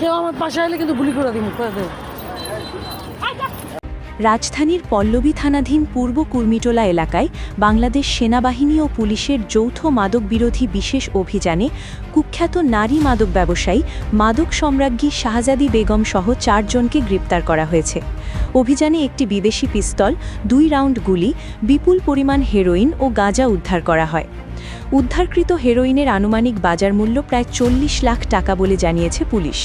কেউ আমার পাশে কিন্তু গুলি করে রাজধানীর পল্লবী থানাধীন পূর্ব কুর্মিটোলা এলাকায় বাংলাদেশ সেনাবাহিনী ও পুলিশের যৌথ মাদক বিরোধী বিশেষ অভিযানে কুখ্যাত নারী মাদক ব্যবসায়ী, মাদক সম্রাজ্ঞী শাহজাদি বেগম সহ চারজনকে গ্রেপ্তার করা হয়েছে। অভিযানে একটি বিদেশি পিস্তল, দুই রাউন্ড গুলি, বিপুল পরিমাণ হেরোইন ও গাঁজা উদ্ধার করা হয়। উদ্ধারকৃত হেরোইনের আনুমানিক বাজার মূল্য প্রায় চল্লিশ লাখ টাকা বলে জানিয়েছে পুলিশ।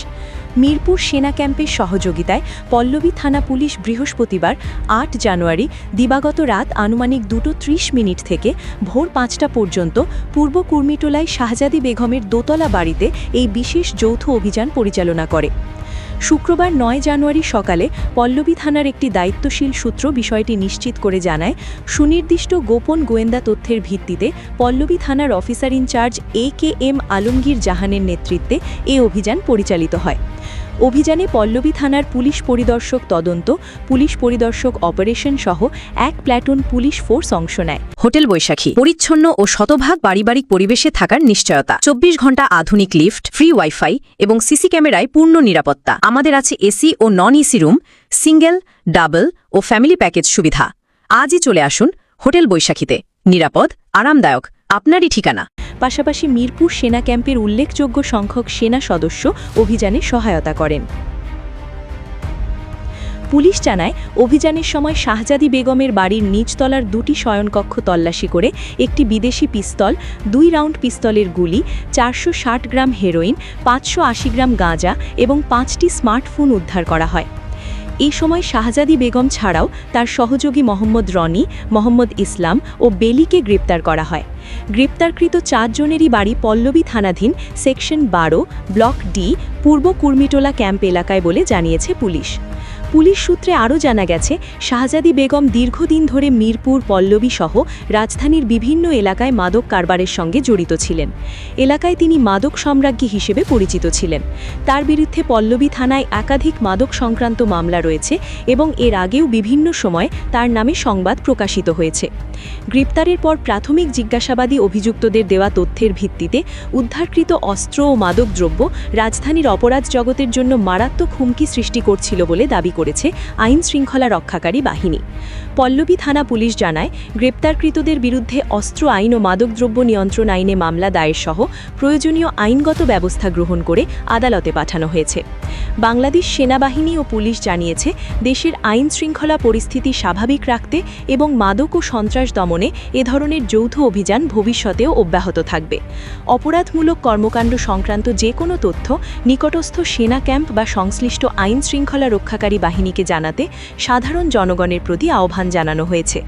মিরপুর সেনা ক্যাম্পের সহযোগিতায় পল্লবী থানা পুলিশ বৃহস্পতিবার আট জানুয়ারি দিবাগত রাত আনুমানিক দুটো ত্রিশ মিনিট থেকে ভোর পাঁচটা পর্যন্ত পূর্ব কুর্মিটোলায় শাহজাদি বেগমের দোতলা বাড়িতে এই বিশেষ যৌথ অভিযান পরিচালনা করে। শুক্রবার নয় জানুয়ারি সকালে পল্লবী থানার একটি দায়িত্বশীল সূত্র বিষয়টি নিশ্চিত করে জানায়, সুনির্দিষ্ট গোপন গোয়েন্দা তথ্যের ভিত্তিতে পল্লবী থানার officer in charge A K M Alamgir জাহানের নেতৃত্বে এ অভিযান পরিচালিত হয়। অভিযানে পল্লবী থানার পুলিশ পরিদর্শক তদন্ত, পুলিশ পরিদর্শক অপারেশন সহ এক প্ল্যাটুন পুলিশ ফোর্স অংশ নেয়। হোটেল বৈশাখী, পরিচ্ছন্ন ও শতভাগ পারিবারিক পরিবেশে থাকার নিশ্চয়তা। চব্বিশ ঘণ্টা আধুনিক লিফট, ফ্রি ওয়াইফাই এবং সিসি ক্যামেরায় পূর্ণ নিরাপত্তা। আমাদের আছে এসি ও non AC room, single, double ও ফ্যামিলি প্যাকেজ সুবিধা। আজই চলে আসুন হোটেল বৈশাখীতে। নিরাপদ, আরামদায়ক, আপনারই ঠিকানা। পাশাপাশি মিরপুর সেনা ক্যাম্পের উল্লেখযোগ্য সংখ্যক সেনা সদস্য অভিযানে সহায়তা করেন। পুলিশ জানায়, অভিযানের সময় শাহজাদি বেগমের বাড়ির নিচতলার দুটি শয়নকক্ষ তল্লাশি করে একটি বিদেশি পিস্তল, দুই রাউন্ড পিস্তলের গুলি, চারশো ষাট গ্রাম হেরোইন, পাঁচশো আশি গ্রাম গাঁজা এবং পাঁচটি স্মার্টফোন উদ্ধার করা হয়। এই সময় শাহজাদি বেগম ছাড়াও তার সহযোগী মোহাম্মদ রনি, মোহাম্মদ ইসলাম ও বেলিকে গ্রেপ্তার করা হয়। গ্রেপ্তারকৃত চারজনেরই বাড়ি পল্লবী থানাধীন সেকশন বারো, ব্লক ডি, পূর্ব কুর্মিটোলা ক্যাম্প এলাকায় বলে জানিয়েছে পুলিশ। পুলিশ সূত্রে আরও জানা গেছে, শাহজাদি বেগম দীর্ঘদিন ধরে মিরপুর, পল্লবী সহ রাজধানীর বিভিন্ন এলাকায় মাদক কারবারের সঙ্গে জড়িত ছিলেন। এলাকায় তিনি মাদক সম্রাজ্ঞী হিসেবে পরিচিত ছিলেন। তার বিরুদ্ধে পল্লবী থানায় একাধিক মাদক সংক্রান্ত মামলা রয়েছে এবং এর আগেও বিভিন্ন সময় তার নামে সংবাদ প্রকাশিত হয়েছে। গ্রেপ্তারের পর প্রাথমিক জিজ্ঞাসাবাদী অভিযুক্তদের দেওয়া তথ্যের ভিত্তিতে উদ্ধারকৃত অস্ত্র ও মাদকদ্রব্য রাজধানীর অপরাধ জগতের জন্য মারাত্মক হুমকি সৃষ্টি করছিল বলে দাবি করেছে আইন শৃঙ্খলা রক্ষাকারী বাহিনী। পল্লবী থানা পুলিশ জানায়, গ্রেপ্তারকৃতদের বিরুদ্ধে অস্ত্র আইন ও মাদকদ্রব্য নিয়ন্ত্রণ আইনে মামলা দায়ের সহ প্রয়োজনীয় আইনগত ব্যবস্থা গ্রহণ করে আদালতে পাঠানো হয়েছে। বাংলাদেশ সেনাবাহিনী ও পুলিশ জানিয়েছে, দেশের আইন শৃঙ্খলা পরিস্থিতি স্বাভাবিক রাখতে এবং মাদক ও সন্ত্রাস দমনে এ ধরনের যৌথ অভিযান ভবিষ্যতেও অব্যাহত থাকবে। অপরাধমূলক কর্মকাণ্ড সংক্রান্ত যে কোনো তথ্য নিকটস্থ সেনা ক্যাম্প বা সংশ্লিষ্ট আইন শৃঙ্খলা রক্ষাকারী বাহিনীকে জানাতে সাধারণ জনগণের প্রতি আহ্বান জানানো হয়েছে।